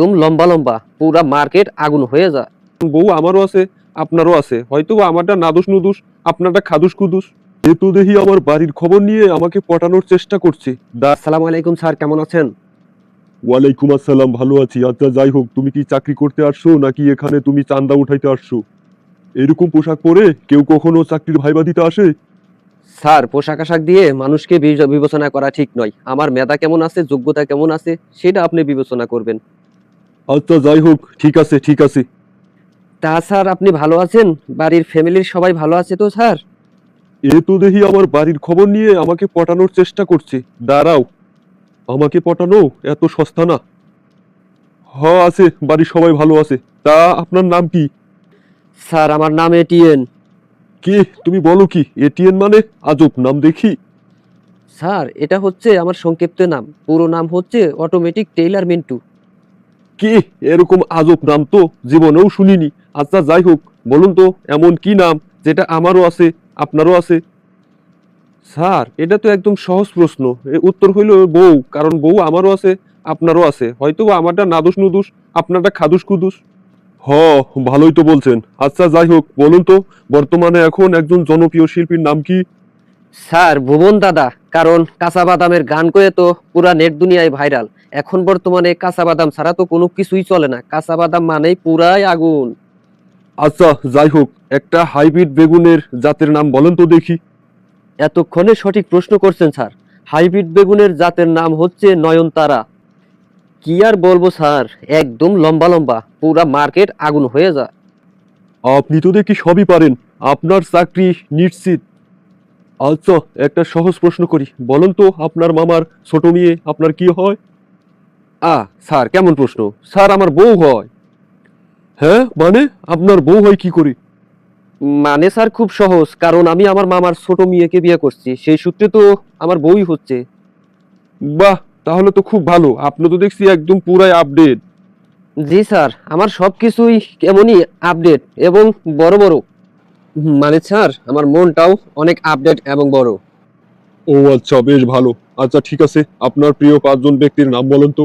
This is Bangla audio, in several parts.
একদম লম্বা লম্বা পুরা মার্কেট আগুন হয়ে যায়। বউ আমারও আছে আপনারও আছে। হয়তো আমারটা নাদুস নুদুস আপনারটা খাদুস কুদুস এ তো দেখি আমার বাড়ির খবর নিয়ে আমাকে পটানোর চেষ্টা করছে। দা আসসালামু আলাইকুম স্যার কেমন আছেন? ওয়ালাইকুম আসসালাম ভালো আছি। আচ্ছা যাই হোক তুমি কি চাকরি করতে আসছো নাকি এখানে তুমি চান্দা উঠাইতে আসছো? এরকম পোশাক পরে কেউ কখনো চাকরির ভাইবা দিতে আসে? স্যার পোশাক আশাক দিয়ে মানুষকে বিবেচনা করা ঠিক নয়। আমার মেধা কেমন আছে যোগ্যতা কেমন আছে সেটা আপনি বিবেচনা করবেন। আচ্ছা যাই হোক ঠিক আছে ঠিক আছে। তা স্যার আপনি ভালো আছেন? বাড়ির ফ্যামিলির সবাই ভালো আছে তো স্যার? এ তো দেখি আমার বাড়ির খবর নিয়ে আমাকে পটানোর চেষ্টা করছে। দাঁড়াও। আমাকে পটানো এত সস্তা না। হ আছে বাড়ির সবাই ভালো আছে। তা আপনার নাম কি? স্যার আমার নাম এটিএন কে? তুমি বলো কি? এটিএন মানে? আজব নাম দেখি। স্যার এটা হচ্ছে আমার সংক্ষিপ্ত নাম। পুরো নাম হচ্ছে অটোমেটিক টেইলার মিন্টু। কে? এরকম আজব নাম তো জীবনেও শুনিনি। আচ্ছা যাই হোক, বলুন তো, এমন কি নাম? যেটা আমারও আছে, আপনারও আছে? স্যার, এটা তো একদম সহজ প্রশ্ন। এর উত্তর হইল বউ, কারণ বউ আমারও আছে, আপনারও আছে। হয়তো আমারটা নাদুস নুদুস, আপনারটা খাদুস কুদুস হ, ভালোই তো বলছেন। আচ্ছা যাই হোক, বলুন তো, বর্তমানে এখন একজন জনপ্রিয় শিল্পীর নাম কি? স্যার ভুবন দাদা কারণ কাঁচা বাদামের গান করে তো পুরা নেট দুনিয়ায় ভাইরাল। এখন বর্তমানে কাঁচা বাদাম ছাড়া তো কোনো কিছুই চলে না। কাঁচা বাদাম মানেই পুরাই আগুন। আচ্ছা যাই হোক একটা হাইব্রিড বেগুনের জাতের নাম বলেন তো দেখি। এতক্ষণে সঠিক প্রশ্ন করছেন স্যার। হাইব্রিড বেগুনের জাতের নাম হচ্ছে নয়নতারা। কি আর বলব স্যার? একদম লম্বা লম্বা পুরা মার্কেট আগুন হয়ে যায়। আপনি তো দেখি সবই পারেন। আপনার চাকরি নিশ্চিত। আচ্ছা একটা সহজ প্রশ্ন করি। বলুন তো আপনার মামার ছোট মেয়ে আপনার কি হয়? আ স্যার কেমন প্রশ্ন? স্যার আমার বউ হয়। হ্যাঁ মানে? আপনার বউ হয় কি করে? মানে স্যার খুব সহজ কারণ আমি আমার মামার ছোট মেয়েকে বিয়ে করছি। সেই সূত্রে তো আমার বউই হচ্ছে। বাহ তাহলে তো খুব ভালো। আপনি তো দেখছি একদম পুরাই আপডেট জি স্যার আমার সব কিছুই এমনই আপডেট এবং বড় বড়। মানে স্যার আমার মনটাও অনেক আপডেট এবং বড়। ও আচ্ছা বেশ ভালো। আচ্ছা ঠিক আছে। আপনার প্রিয় পাঁচজন ব্যক্তির নাম বলেন তো।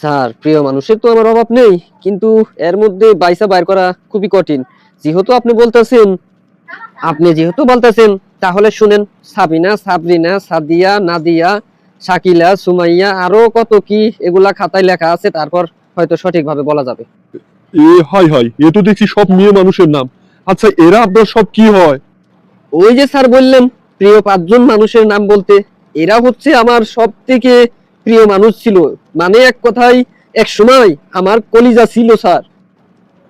স্যার প্রিয় মানুষের তো আমার অভাব নেই কিন্তু এর মধ্যে বাইসা বাইর করা খুবই কঠিন। যেহেতু আপনি বলতেছেন আপনি যেহেতু বলতেছেন তাহলে শুনেন সাবিনা সাবরিনা সাদিয়া নাদিয়া শাকিলা সুমাইয়া আরও কত কি এগুলা খাতায় লেখা আছে তারপর হয়তো সঠিকভাবে বলা যাবে। এ হাই হাই এ তো দেখছি সব মেয়ে মানুষের নাম। আচ্ছা এরা আপনার সব কি হয়? ওই যে স্যার বললেন প্রিয় পাঁচজন মানুষের নাম বলতে এরা হচ্ছে আমার সব থেকে প্রিয় মানুষ ছিল। মানে এক কথায় এক সময় আমার কলিজা ছিল স্যার।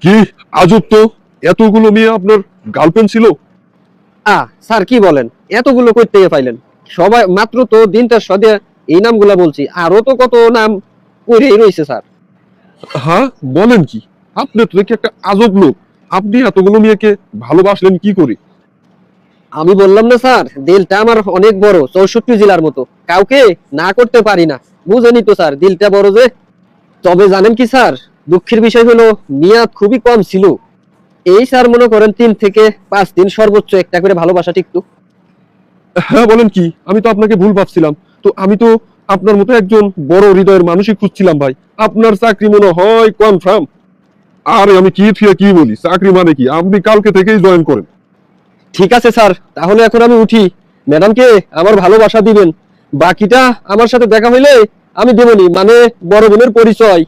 কি? আজব তো। এতগুলো মেয়ে আপনার গার্লফ্রেন্ড ছিল? আ স্যার কি বলেন? এতগুলো কই থেকে পাইলেন? সবাই মাত্র তো দিনটার সদে এই নামগুলা বলছি আরও তো কত নাম করেই রয়েছে স্যার। হ্যাঁ বলেন কি? আপনি তো দেখি একটা আজব লোক। আপনি এতগুলো মেয়েকে ভালোবাসলেন কি করে? আমি বললাম না স্যার দিলটা আমার অনেক বড় চৌষট্টি জেলার মতো। কাউকে না করতে পারি না। বুঝেনি তো স্যার দিলটা বড় যে। তবে জানেন কি স্যার দুঃখের বিষয় হলো মেয়াদ খুবই কম ছিল। এই স্যার মনে করেন তিন থেকে পাঁচ দিন সর্বোচ্চ একটা করে ভালোবাসা টিকতো। হ্যাঁ বলেন কি আমি তো আপনাকে ভুল ভাবছিলাম। তো আমি তো আপনার মতো একজন বড় হৃদয়ের মানুষই খুঁজছিলাম ভাই। আপনার চাকরি মনে হয় কনফার্ম। আরে আমি কি থিয়ে কি বলি? চাকরি মানে কি? আপনি কালকে থেকেই জয়েন করেন। ঠিক আছে, স্যার। তাহলে এখন আমি উঠি। ম্যাডামকে আমার ভালোবাসা দিবেন। বাকিটা আমার সাথে দেখা হইলে আমি দেবনি মানে বড় বোনের পরিচয়।